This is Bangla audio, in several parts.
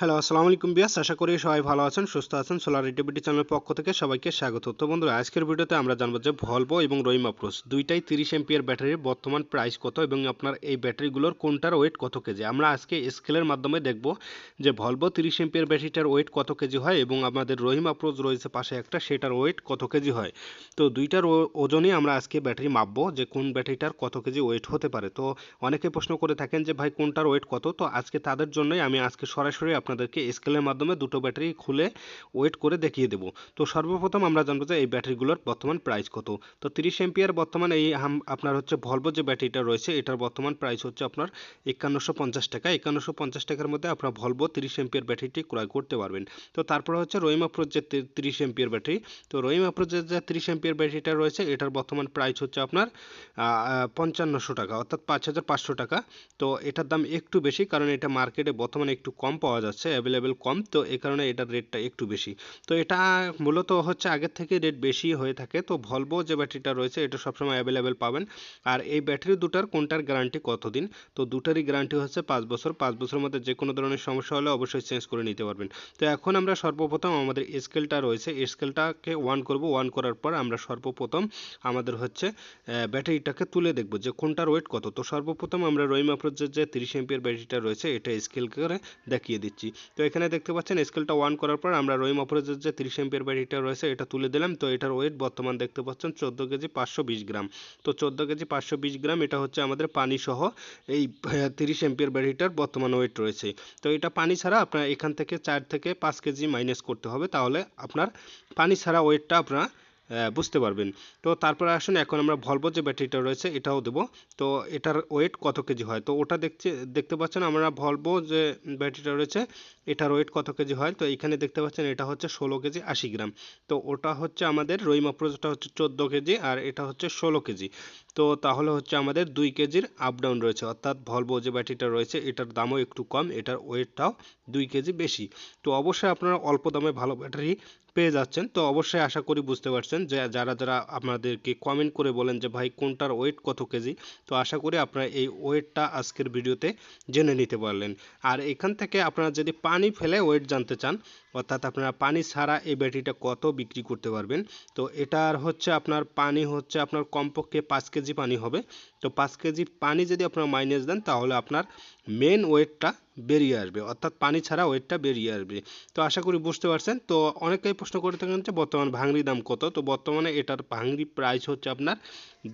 হ্যালো আসসালামু আলাইকুম বিয়াস। আশা করি সবাই ভালো আছেন, সুস্থ আছেন। সোলার রিটেবিলিটি চ্যানেলের পক্ষ থেকে সবাইকে স্বাগত। তো বন্ধুরা, আজকের ভিডিওতে আমরা জানব যে ভলভো এবং রহিম আপ্রোস দুইটাই তিরিশ এমপিয়ার ব্যাটারির বর্তমান প্রাইস কত এবং আপনার এই ব্যাটারিগুলোর কোনটার ওয়েট কত কেজি? আমরা আজকে স্কেলের মাধ্যমে দেখব যে ভলভো তিরিশ এমপিয়ার ব্যাটারিটার ওয়েট কত কেজি হয় এবং আমাদের রহিম আপ্রোচ রয়েছে পাশে একটা, সেটার ওয়েট কত কেজি হয়। তো দুইটার ওজনই আমরা আজকে ব্যাটারি মাপবো যে কোন ব্যাটারিটার কত কেজি ওয়েট হতে পারে। তো অনেকে প্রশ্ন করে থাকেন যে, ভাই, কোনটার ওয়েট কত? তো আজকে তাদের জন্যই আমি আজকে সরাসরি আপনাদেরকে স্কেলের মাধ্যমে দুটো ব্যাটারি খুলে ওয়েট করে দেখিয়ে দেবো। তো সর্বপ্রথম আমরা জানব যে এই ব্যাটারিগুলোর বর্তমান প্রাইস কত। তো তিরিশ এমপিয়ার বর্তমান এই আপনার হচ্ছে ভলভো যে ব্যাটারিটা রয়েছে, এটার বর্তমান প্রাইস হচ্ছে আপনার একান্নশো পঞ্চাশ টাকা। একান্নশো পঞ্চাশ টাকার মধ্যে আপনার ভলভো তিরিশ এমপিয়ার ব্যাটারিটি ক্রয় করতে পারবেন। তো তারপরে হচ্ছে রহিম আপ্রোচ যে তিরিশ এমপিয়ার ব্যাটারি, তো রহিম আপ্রোচের যে তিরিশ এমপিয়ার ব্যাটারিটা রয়েছে, এটার বর্তমান প্রাইস হচ্ছে আপনার পঞ্চান্নশো টাকা, অর্থাৎ পাঁচ হাজার পাঁচশো টাকা। তো এটার দাম একটু বেশি, কারণ এটা মার্কেটে বর্তমানে একটু কম পাওয়া যাচ্ছে। অ্যাভেলেবেল কম, তো এই কারণে এটার রেটটা একটু বেশি। তো এটা মূলত হচ্ছে আগের থেকে রেট বেশি হয়ে থাকে। তো ভলভো যে ব্যাটারিটা রয়েছে, এটা সবসময় অ্যাভেলেবেল পাবেন। আর এই ব্যাটারি দুটার কোনটার গ্যারান্টি কতদিন? তো দুটারই গ্যারান্টি হচ্ছে পাঁচ বছর। পাঁচ বছরের মধ্যে যে কোনো ধরনের সমস্যা হলে অবশ্যই চেঞ্জ করে নিতে পারবেন। তো এখন আমরা সর্বপ্রথম আমাদের স্কেলটা রয়েছে স্কেলটাকে ওয়ান করব। ওয়ান করার পর আমরা সর্বপ্রথম আমাদের হচ্ছে ব্যাটারিটাকে তুলে দেখব যে কোনটার ওয়েট কত। তো সর্বপ্রথম আমরা রহিম আপ্রোচের যে তিরিশ এমপিয়ার ব্যাটারিটা রয়েছে, এটা স্কেল করে দেখিয়ে দিচ্ছি। তো এখানে দেখতে পাচ্ছেন স্কেলটা ওয়ান করার পর আমরা রহিম আপ্রোচের যে তিরিশ এমপিয়ার ব্যাটারিটা রয়েছে, এটা তুলে দিলাম। তো এটার ওয়েট বর্তমান দেখতে পাচ্ছেন, চোদ্দ কেজি পাঁচশো বিশ গ্রাম। তো চোদ্দ কেজি পাঁচশো বিশ গ্রাম, এটা হচ্ছে আমাদের পানি সহ এই তিরিশ এমপিয়ার ব্যাটারিটার বর্তমান ওয়েট রয়েছে। তো এটা পানি ছাড়া আপনার এখান থেকে চার থেকে পাঁচ কেজি মাইনাস করতে হবে। তাহলে আপনার পানি ছাড়া ওয়েটটা আপনারা বুঝতে পারবেন। তো তারপরে আসুন, এখন আমরা ভলভো যে ব্যাটারিটা রয়েছে, এটাও দেবো। তো এটার ওয়েট কত কেজি হয়? তো ওটা দেখতে দেখতে পাচ্ছেন আমরা ভলভো যে ব্যাটারিটা রয়েছে, এটার ওয়েট কত কেজি হয়? তো এখানে দেখতে পাচ্ছেন এটা হচ্ছে ষোলো কেজি আশি গ্রাম। তো ওটা হচ্ছে আমাদের রহিম আপ্রোচটা হচ্ছে চোদ্দ কেজি, আর এটা হচ্ছে ষোলো কেজি। তো তাহলে হচ্ছে আমাদের দুই কেজির আপ ডাউন রয়েছে। অর্থাৎ ভলভো যে ব্যাটারিটা রয়েছে, এটার দামও একটু কম, এটার ওয়েটটাও দুই কেজি বেশি। তো অবশ্যই আপনারা অল্প দামে ভালো ব্যাটারি পেয়ে যাচ্ছেন, তো অবশ্যই আশা করি বুঝতে পারছেন যে যারা যারা আপনাদেরকে কমেন্ট করে বলেন যে, ভাই, কোনটার ওয়েট কত কেজি? তো আশা করি আপনারা এই ওয়েটটা আজকের ভিডিওতে জেনে নিতে পারলেন। আর এখান থেকে আপনারা যদি পানি ফেলে ওয়েট জানতে চান অর্থাৎ আপনারা পানি ছাড়া এই ব্যাটারিটা কত বিক্রি করতে পারবেন? তো এটার হচ্ছে আপনার পানি হচ্ছে আপনার কমপক্ষে পাঁচ কেজি পানি হবে। তো পাঁচ কেজি পানি যদি আপনারা মাইনাস দেন, তাহলে আপনার মেন ওয়েটটা বেরিয়ে আসবে। অর্থাৎ পানি ছাড়া ওয়েটটা বেরিয়ে আসবে। তো আশা করি বুঝতে পারছেন। তো অনেকেই প্রশ্ন করে থাকেন যে বর্তমান ভাঙড়ি দাম কত? তো বর্তমানে এটার ভাঙড়ি প্রাইস হচ্ছে আপনার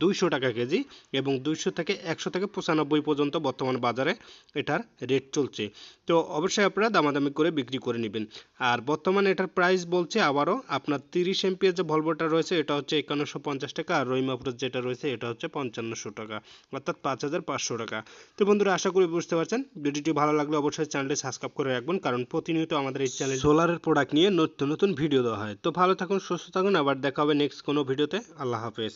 দুইশো টাকা কেজি এবং দুইশো থেকে একশো থেকে পঁচানব্বই পর্যন্ত বর্তমান বাজারে এটার রেট চলছে। তো অবশ্যই আপনারা দামাদামি করে বিক্রি করে নেবেন। আর বর্তমানে এটার প্রাইস বলছে আবারও আপনার তিরিশ এমপিএর যে ভলভোটা রয়েছে, এটা হচ্ছে একান্নশো পঞ্চাশ টাকা আর রহিমাপুরের যেটা রয়েছে, এটা হচ্ছে পঞ্চান্নশো টাকা, অর্থাৎ পাঁচ হাজার পাঁচশো টাকা। তো বন্ধুরা, আশা করি বুঝতে পারছেন। ভিডিওটি ভালো লাগলে অবশ্যই চ্যানেলটি সাবস্ক্রাইব করে রাখবেন, কারণ প্রতিনিয়ত আমাদের এই চ্যানেল সোলারের প্রোডাক্ট নিয়ে নতুন নতুন ভিডিও দেওয়া হয়। তো ভালো থাকুন, সুস্থ থাকুন, আবার দেখা হবে নেক্সট কোনো ভিডিওতে আল্লাহ হাফেজ।